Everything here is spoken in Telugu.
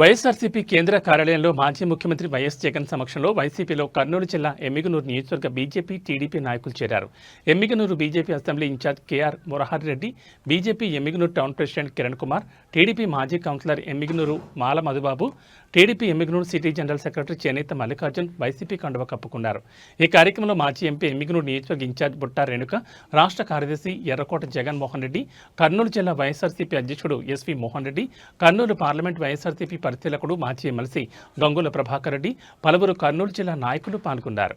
వైఎస్ఆర్సీపీ కేంద్ర కార్యాలయంలో మాజీ ముఖ్యమంత్రి వైఎస్ జగన్ సమక్షంలో వైసీపీలో కర్నూలు జిల్లా ఎమ్మిగనూరు నియోజకవర్గ బీజేపీ టీడీపీ నాయకులు చేరారు. Emmiganur BJP assembly incharge KR Muraharireddy BJP Emmiganur town president Kiran Kumar TDP మాజీ councillor Emmiganur Mala Madhubabu TDP Emmiganur city general secretary చేనేత మల్లికార్జున్ వైసీపీ కండువ కప్పుకున్నారు. ఈ కార్యక్రమంలో మాజీ ఎంపీ ఎమ్మిగనూరు నియోజకవర్గ ఇన్ఛార్జ్ బుట్టా రేణుక రాష్ట్ర కార్యదర్శి ఎర్రకోట జగన్మోహన్ రెడ్డి కర్నూలు జిల్లా వైఎస్ఆర్సీపీ అధ్యక్షుడు SV Mohan Reddy Kurnool parliament YSRCP పరిశీలకుడు మాజీ ఎమ్మెల్సీ గంగుల ప్రభాకర్ రెడ్డి పలువురు కర్నూలు జిల్లా నాయకులు పాల్గొన్నారు.